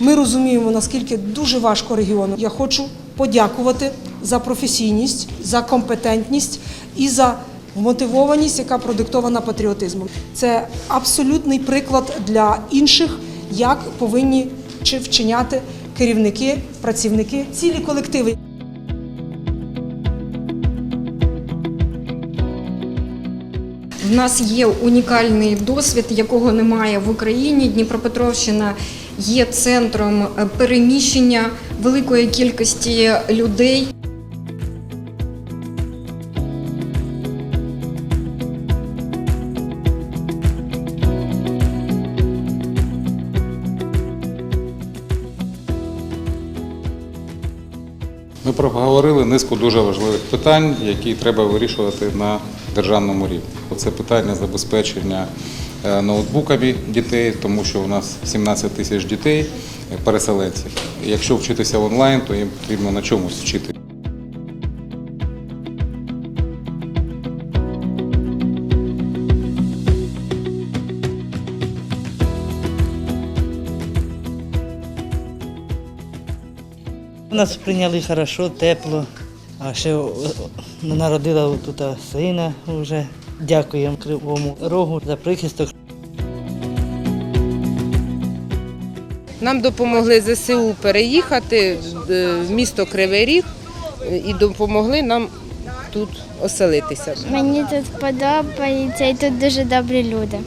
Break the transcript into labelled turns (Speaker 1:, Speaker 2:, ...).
Speaker 1: Ми розуміємо, наскільки дуже важко регіону. Я хочу подякувати за професійність, за компетентність і за вмотивованість, яка продиктована патріотизмом. Це абсолютний приклад для інших, як повинні чи вчиняти керівники, працівники, цілі колективи.
Speaker 2: В нас є унікальний досвід, якого немає в Україні. Дніпропетровщина є центром е, переміщення великої кількості людей.
Speaker 3: Ми проговорили низку дуже важливих питань, які треба вирішувати на державному рівні. Це питання забезпечення е, ноутбуками дітей, тому що у нас 17 тисяч дітей переселенців. Якщо вчитися онлайн, то їм потрібно на чомусь вчити.
Speaker 4: Нас прийняли хорошо, тепло. А ще о, о, народила тут сина вже. Дякуємо Кривому Рогу за прихисток.
Speaker 5: Нам допомогли ЗСУ переїхати е, в місто Кривий Ріг е, і допомогли нам тут оселитися.
Speaker 6: Мені тут подобається і тут дуже добрі люди.